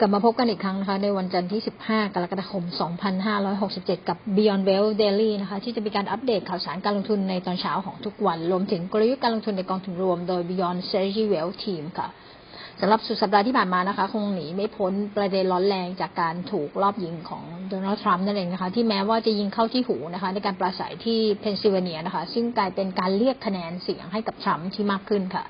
กลับมาพบกันอีกครั้งนะคะ ในวันจันทร์ที่ 15 กรกฎาคม 2567 กับ Beyond Well Daily นะคะ ที่จะมีการอัปเดตข่าวสารการลงทุนในตอนเช้าของทุกวัน รวมถึงกลยุทธ์การลงทุนในกองทุนรวมโดย Beyond Strategy Well Team ค่ะสำหรับสุดสัปดาห์ที่ผ่านมานะคะ คงหนีไม่พ้นประเด็นร้อนแรงจากการถูกรอบยิงของโดนัลด์ทรัมป์นั่นเองนะคะ ที่แม้ว่าจะยิงเข้าที่หูนะคะ ในการปราศัยที่เพนซิลเวเนียนะคะ ซึ่งกลายเป็นการเรียกคะแนนเสียงให้กับทรัมป์ที่มากขึ้นค่ะ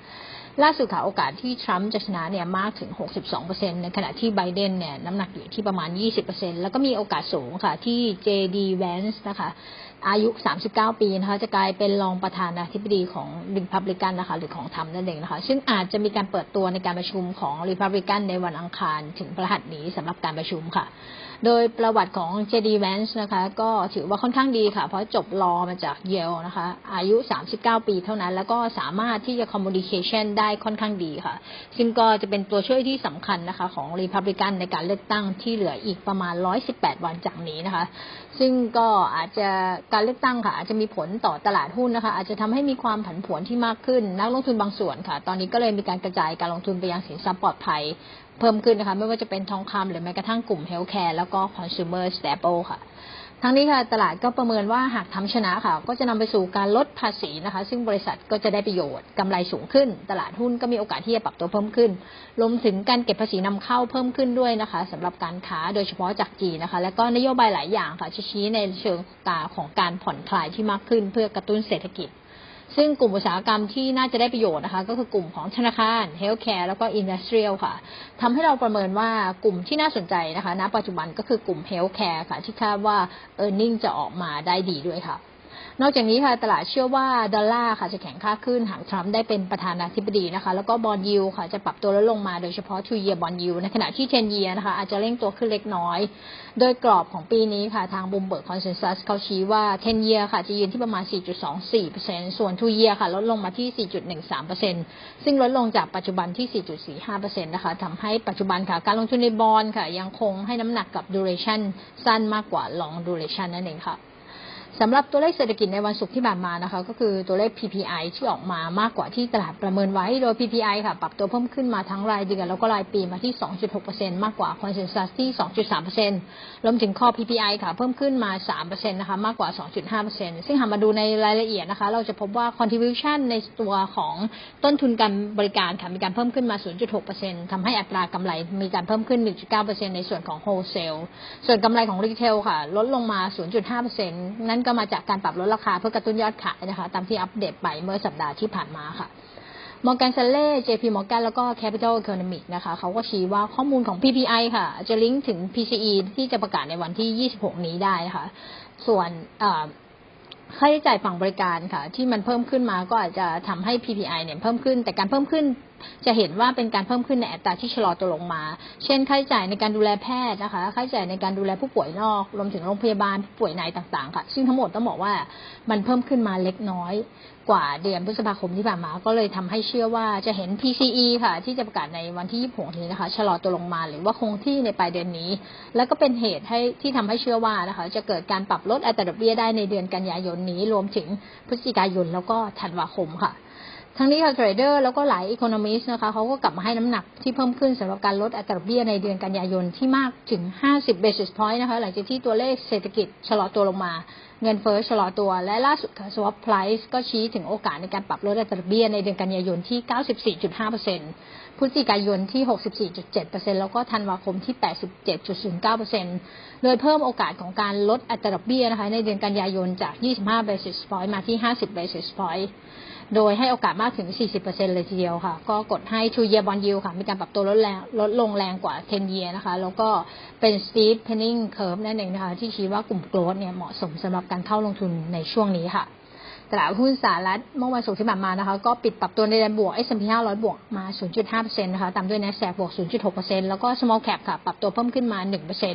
ล่าสุดค่ะโอกาสที่ทรัมป์จะชนะเนี่ยมากถึง 62%ในขณะที่ไบเดนเนี่ยน้ำหนักอยู่ที่ประมาณ 20%แล้วก็มีโอกาสสูงค่ะที่ JD Vance นะคะอายุ 39 ปีนะคะจะกลายเป็นรองประธานาธิบดีของริพับลิกันนะคะหรือของทรัมป์นั่นเองนะคะซึ่งอาจจะมีการเปิดตัวในการประชุมของริพับลิกันในวันอังคารถึงพฤหัสนี้สำหรับการประชุมค่ะโดยประวัติของ JD Vance นะคะ ก็ถือว่าค่อนข้างดีค่ะ เพราะจบรอมาจากเยลนะคะ อายุ 39 ปีเท่านั้น แล้วก็สามารถที่จะ communication ได้ค่อนข้างดีค่ะ ซึ่งก็จะเป็นตัวช่วยที่สำคัญนะคะ ของ Republican ในการเลือกตั้งที่เหลืออีกประมาณ 118 วันจากนี้นะคะ ซึ่งก็อาจจะการเลือกตั้งค่ะ อาจจะมีผลต่อตลาดหุ้นนะคะ อาจจะทำให้มีความผันผวนที่มากขึ้น นักลงทุนบางส่วนค่ะ ตอนนี้ก็เลยมีการกระจายการลงทุนไปยังสินทรัพย์ปลอดภัยเพิ่มขึ้นนะคะ ไม่ว่าจะเป็นทองคำหรือแม้กระทั่งกลุ่มเฮลท์แคร์แล้วก็ consumer staple ค่ะ ทั้งนี้ค่ะตลาดก็ประเมินว่าหากทำชนะค่ะ ก็จะนำไปสู่การลดภาษีนะคะ ซึ่งบริษัทก็จะได้ประโยชน์กำไรสูงขึ้น ตลาดหุ้นก็มีโอกาสที่จะปรับตัวเพิ่มขึ้นรวมถึงการเก็บภาษีนำเข้าเพิ่มขึ้นด้วยนะคะสำหรับการค้าโดยเฉพาะจากจีนนะคะ และก็นโยบายหลายอย่างค่ะชี้ในเชิงตาของการผ่อนคลายที่มากขึ้น เพื่อกระตุ้นเศรษฐกิจ ซึ่งกลุ่มอุตสาหกรรมที่น่าจะได้ประโยชน์นะคะ ก็คือกลุ่มของธนาคาร เฮลท์แคร์ แล้วก็อินดัสเทรียลค่ะทำให้เราประเมินว่ากลุ่มที่น่าสนใจนะคะ ณ ปัจจุบันก็คือกลุ่มเฮลท์แคร์ค่ะ ที่คาดว่า e a r n i n g จะออกมาได้ดีด้วยค่ะ นอกจากนี้ค่ะตลาดเชื่อว่าดอลลาร์ค่ะจะแข็งค่าขึ้นหากทรัมป์ได้เป็นประธานาธิบดีนะคะ แล้วก็บอลยูค่ะจะปรับตัวลดลงมาโดยเฉพาะทูเยียบอลยูในขณะที่เทนเยียนะคะอาจจะเร่งตัวขึ้นเล็กน้อย โดยกรอบของปีนี้ค่ะทางบุมเบิร์กคอนเซนแซสเขาชี้ว่าเทนเยียค่ะจะยืนที่ประมาณ 4.24%ส่วนทูเยียค่ะลดลงมาที่ 4.13%ซึ่งลดลงจากปัจจุบันที่ 4.45%นะคะทำให้ปัจจุบันค่ะการลงทุนในบอลค่ะยังคงให้น้ำหนักกับ duration สั้นมากกว่า long duration นั่นเองค่ะ สำหรับตัวเลขเศรษฐกิจในวันศุกร์ที่ผ่านมานะคะ ก็คือตัวเลข PPI ที่ออกมามากกว่าที่ตลาดประเมินไว้ โดย PPI ค่ะ ปรับตัวเพิ่มขึ้นมาทั้งรายเดือนแล้วก็รายปีมาที่ 2.6%มากกว่าคอนเซนแซสที่ 2.3%รวมถึงข้อ PPI ค่ะ เพิ่มขึ้นมา 3%นะคะ มากกว่า 2.5%ซึ่งหากมาดูในรายละเอียดนะคะ เราจะพบว่า contribution ในตัวของต้นทุนการบริการค่ะ มีการเพิ่มขึ้นมา 0.6%ทำให้อัตรากำไรมีการเพิ่มขึ้น 1.9%ในส่วนของ wholesale ส่วนกำไรของ retail ค่ะ ลดลงมา 0.5%นั่นก็มาจากการปรับลดราคาเพื่อกระตุ้นยอดขายนะคะ ตามที่อัปเดตไปเมื่อสัปดาห์ที่ผ่านมาค่ะมอร์แกนเซเล่ JP Morgan แล้วก็ Capital Economic นะคะเขาก็ชี้ว่าข้อมูลของ PPI ค่ะ จะลิงก์ถึง PCE ที่จะประกาศในวันที่ 26 นี้ได้นะคะส่วนค่าใช้จ่ายฝั่งบริการค่ะ ที่มันเพิ่มขึ้นมาก็อาจจะทำให้ PPI เนี่ยเพิ่มขึ้น แต่การเพิ่มขึ้น จะเห็นว่าเป็นการเพิ่มขึ้นในอัตราที่ชะลอตัวลงมา เช่น ค่าใช้จ่ายในการดูแลแพทย์นะคะ ค่าใช้จ่ายในการดูแลผู้ป่วยนอก รวมถึงโรงพยาบาลผู้ป่วยในต่างๆ ค่ะ ซึ่งทั้งหมดต้องบอกว่ามันเพิ่มขึ้นมาเล็กน้อยกว่าเดือนพฤษภาคมที่ผ่านมา ก็เลยทำให้เชื่อว่าจะเห็น PCE ค่ะ ที่จะประกาศในวันที่ 26 นี้นะคะชะลอตัวลงมาหรือว่าคงที่ในปลายเดือนนี้ แล้วก็เป็นเหตุให้ที่ทำให้เชื่อว่านะคะ จะเกิดการปรับลดอัตราดอกเบี้ยได้ในเดือนกันยายนนี้ รวมถึงพฤศจิกายนแล้วก็ธันวาคมค่ะ ทั้งนี้ค่ะเทรดเดอร์แล้วก็หลายอีโคโนมิสนะคะเขาก็กลับมาให้น้ำหนักที่เพิ่มขึ้นสำหรับการลดอัตราดอกเบี้ยในเดือนกันยายนที่มากถึง 50 basis point นะคะหลังจากที่ตัวเลขเศรษฐกิจชะลอตัวลงมา เงินเฟ้อชะลอตัว และล่าสุดค่ะ swap price ก็ชี้ถึงโอกาสในการปรับลดอัตราดอกเบี้ยในเดือนกันยายนที่ 94.5%พฤศจิกายนที่ 64.7%แล้วก็ธันวาคมที่ 87.09%โดยเพิ่มโอกาสของการลดอัตราดอกเบี้ยนะคะในเดือนกันยายนจาก 25 basis point มาที่ 50 basis point โดยให้โอกาสมากถึง 40%เลยทีเดียวค่ะ ก็กดให้ two year bond yield ค่ะ มีการปรับตัวลดแรงลดลงแรงกว่า 10 year นะคะ แล้วก็เป็น steep penning curve นั่นเองนะคะ ที่ชี้ว่ากลุ่ม growth เนี่ยเหมาะสมสำหรับการเข้าลงทุนในช่วงนี้ค่ะตลาดหุ้นสหรัฐเมื่อวันศุกร์ที่ผ่านมานะคะ ก็ปิดปรับตัวในแดนบวก S&P 500 บวกมา 0.5%นะคะ ตามด้วย NASDAQ บวก 0.6%แล้วก็ small cap ค่ะ ปรับตัวเพิ่มขึ้นมา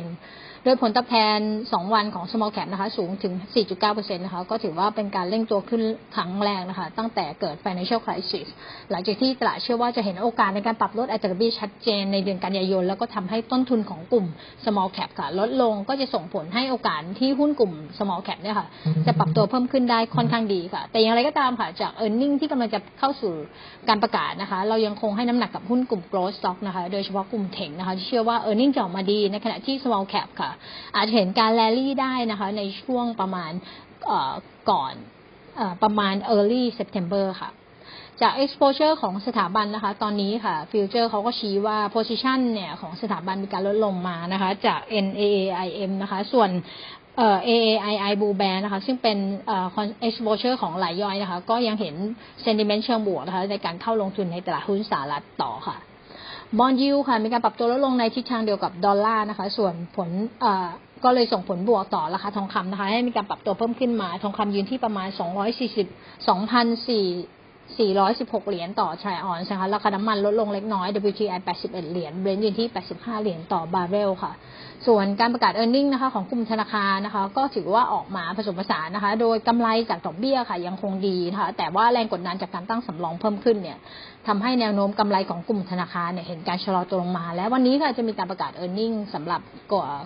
1%โดยผลตอบแทน 2 วันของ small cap นะคะ สูงถึง 4.9%นะคะ ก็ถือว่าเป็นการเร่งตัวขึ้นครั้งแรกนะคะ ตั้งแต่เกิด financial crisis หลังจากที่ตลาดเชื่อว่าจะเห็นโอกาสในการปรับลดอัตราดอกเบี้ยชัดเจนในเดือนกันยายน แล้วก็ทำให้ต้นทุนของกลุ่ม small cap ค่ะ ลดลงก็จะส่งผลให้โอกาสที่หุ้นกลุ่ม small cap เนี่ยค่ะ จะปรับตัวเพิ่มขึ้นได้ค่อนข้างดีค่ะ แต่อย่างไรก็ตามค่ะ จาก e a r n i n g ที่กำลังจะเข้าสู่การประกาศนะคะ เรายังคงให้น้ำหนักกับหุ้นกลุ่ม growth stock นะคะ โดยเฉพาะกลุ่มเทคนะคะที่เชื่อว่า e a r n i n g จะออกมาดีในขณะที่ small cap ค่ะอาจเห็นการแรลลี่ได้นะคะ ในช่วงประมาณก่อนประมาณ early September ค่ะจาก exposure ของสถาบันนะคะ ตอนนี้ค่ะ future เขาก็ชี้ว่า position เนี่ยของสถาบันมีการลดลงมานะคะ จาก NAAIM นะคะ ส่วน AAII Blue Band นะคะ ซึ่งเป็น exposure ของหลายย่อยนะคะ ก็ยังเห็น sentiment เชิงบวกนะคะ ในการเข้าลงทุนในตลาดหุ้นสหรัฐต่อค่ะ บอลยูค่ะมีการปรับตัวลดลงในทิศทางเดียวกับดอลลาร์นะคะ ส่วนผลก็เลยส่งผลบวกต่อราคาทองคำนะคะ ให้มีการปรับตัวเพิ่มขึ้นมา ทองคำยืนที่ประมาณ 240 416 เหรียญต่อทรออนนะคะ ราคาน้ำมันลดลงเล็กน้อย WTI 81 เหรียญเบรนท์ยืนที่ 85 เหรียญต่อบาร์เรลค่ะ ส่วนการประกาศ e a r n i n g นะคะของกลุ่มธนาคารนะคะ ก็ถือว่าออกมาผสมผสานนะคะ โดยกำไรจากดอกเบี้ยค่ะยังคงดีนะคะ แต่ว่าแรงกดดันจากการตั้งสำรองเพิ่มขึ้นเนี่ยทำให้แนวโน้มกำไรของกลุ่มธนาคารเนี่ยเห็นการชะลอตัวลงมา และวันนี้ค่ะจะมีการประกาศ e a r n i n g สำหรับ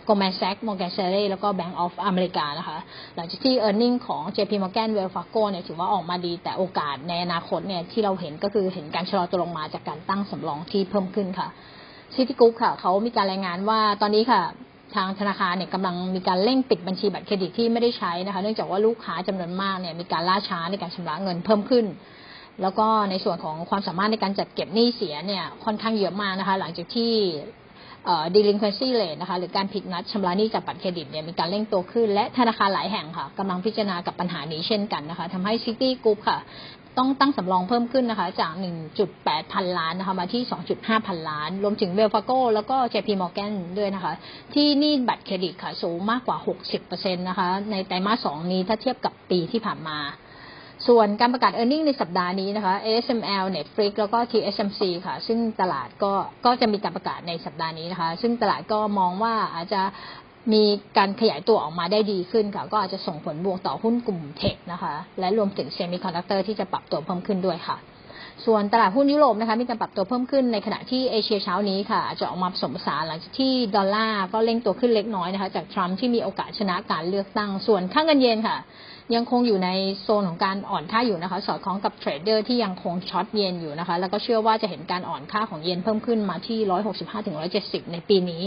Goldman Sachs Morgan Stanley แล้วก็ Bank of America นะคะ หลังจากที่ e a r n i n g ของ JP Morgan Wells Fargo เนี่ยถือว่าออกมาดีแต่โอกาสในอนาคตเนี่ยที่เราเห็นก็คือเห็นการชะลอตัวลงมาจากการตั้งสำรองที่เพิ่มขึ้นค่ะ City Group ค่ะเขามีการรายงานว่าตอนนี้ค่ะ ทางธนาคารเนี่ยกำลังมีการเร่งปิดบัญชีบัตรเครดิตที่ไม่ได้ใช้นะคะ เนื่องจากว่าลูกค้าจำนวนมากเนี่ยมีการล่าช้าในการชำระเงินเพิ่มขึ้น แล้วก็ในส่วนของความสามารถในการจัดเก็บหนี้เสียเนี่ยค่อนข้างเยอะมากนะคะ หลังจากที่ delinquency rate นะคะหรือการผิดนัดชำระหนี้จากบัตรเครดิตเนี่ยมีการเร่งตัวขึ้น และธนาคารหลายแห่งค่ะกำลังพิจารณากับปัญหานี้เช่นกันนะคะทำให้ City Group ค่ะ ต้องตั้งสำรองเพิ่มขึ้นนะคะ จาก 1.8 พันล้านนะคะมาที่ 2.5 พันล้าน รวมถึงเวลฟาโกแล้วก็ JP Morgan ด้วยนะคะ ที่นี้บัตรเครดิตค่ะสูงมากกว่า 60%นะคะ ในไตรมาส 2 นี้ถ้าเทียบกับปีที่ผ่านมาส่วนการประกาศ e a r n i n g ในสัปดาห์นี้นะคะ ASML Netflix แล้วก็ TSMC ค่ะ ซึ่งตลาดก็ก็จะมีการประกาศในสัปดาห์นี้นะคะ ซึ่งตลาดก็มองว่าอาจจะ มีการขยายตัวออกมาได้ดีขึ้นค่ะ ก็อาจจะส่งผลบวกต่อหุ้นกลุ่มเทคนะคะ และรวมถึงเซมิคอนดักเตอร์ที่จะปรับตัวเพิ่มขึ้นด้วยค่ะ ส่วนตลาดหุ้นยุโรปนะคะ มีการปรับตัวเพิ่มขึ้นในขณะที่เอเชียเช้านี้ค่ะ อาจจะออกมาผสมผสานหลังจากที่ดอลลาร์ก็เร่งตัวขึ้นเล็กน้อยนะคะ จากทรัมป์ที่มีโอกาสชนะการเลือกตั้ง ส่วนค่างเงินเยนค่ะ ยังคงอยู่ในโซนของการอ่อนค่าอยู่นะคะ สอดคล้องกับเทรดเดอร์ที่ยังคงช็อตเยนอยู่นะคะ แล้วก็เชื่อว่าจะเห็นการอ่อนค่าของเยนเพิ่มขึ้นมาที่ 165-170 ในปีนี้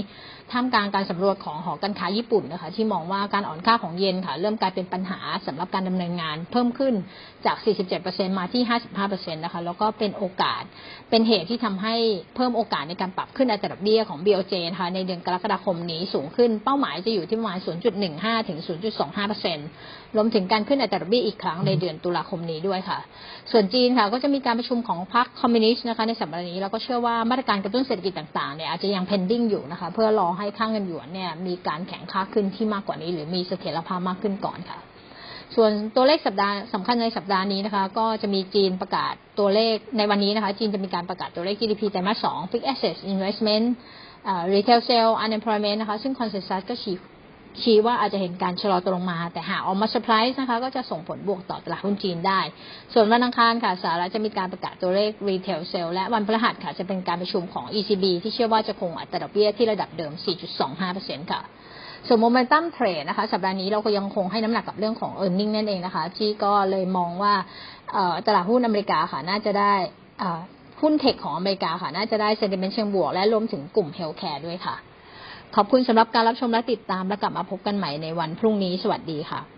ท่ามกลางการสำรวจของหอการค้าญี่ปุ่นนะคะ ที่มองว่าการอ่อนค่าของเยนค่ะ เริ่มกลายเป็นปัญหาสำหรับการดำเนินงานเพิ่มขึ้นจาก 47%มาที่ 55%นะคะ แล้วก็เป็นโอกาส เป็นเหตุที่ทำให้เพิ่มโอกาสในการปรับขึ้นอัตราดอกเบี้ยของ BOJ นะคะในเดือนกรกฎาคมนี้สูงขึ้น เป้าหมายจะอยู่ที่ประมาณ 0.15 ถึง 0.25%รวมถึงการขึ้นอัตราดอกเบี้ยอีกครั้งในเดือนตุลาคมนี้ด้วยค่ะ ส่วนจีนค่ะก็จะมีการประชุมของพรรคคอมมิวนิสต์นะคะในสัปดาห์นี้แล้วก็เชื่อว่ามาตรการกระตุ้นเศรษฐกิจต่างๆเนี่ยอาจจะยัง pending อยู่นะคะเพื่อรอให้ค่างเงินหยวนเนี่ยมีการแข็งค่าขึ้นที่มากกว่านี้ หรือมีเสถียรภาพมากขึ้นก่อนค่ะส่วนตัวเลขสัปดาห์สำคัญในสัปดาห์นี้นะคะ ก็จะมีจีนประกาศตัวเลขในวันนี้นะคะ จีนจะมีการประกาศตัวเลข GDP ไตรมาสสอง Fixed Assets Investment Retail Sale Unemployment นะคะ ซึ่ง Consensus ก็ ชี้ว่าอาจจะเห็นการชะลอตัวลงมา แต่หากออกมาเซอร์ไพรส์นะคะ ก็จะส่งผลบวกต่อตลาดหุ้นจีนได้ ส่วนวันอังคารค่ะสหรัฐจะมีการประกาศตัวเลข Retail Sale และวันพฤหัสค่ะจะเป็นการประชุมของ ECB ที่เชื่อว่าจะคงอัตราดอกเบี้ยที่ระดับเดิม 4.25%ค่ะส่วนโมเมนตัมเทรดนะคะ สัปดาห์นี้เราก็ยังคงให้น้ำหนักกับเรื่องของ e a r n i n g นั่นเองนะคะที่ก็เลยมองว่าตลาดหุ้นอเมริกาค่ะน่าจะได้หุ้นเทคของอเมริกาค่ะน่าจะได้เซนติเมนต์เชิงบวก และรวมถึงกลุ่มเฮลท์แคร์ด้วยค่ะ ขอบคุณสำหรับการรับชมและติดตามและกลับมาพบกันใหม่ในวันพรุ่งนี้ สวัสดีค่ะ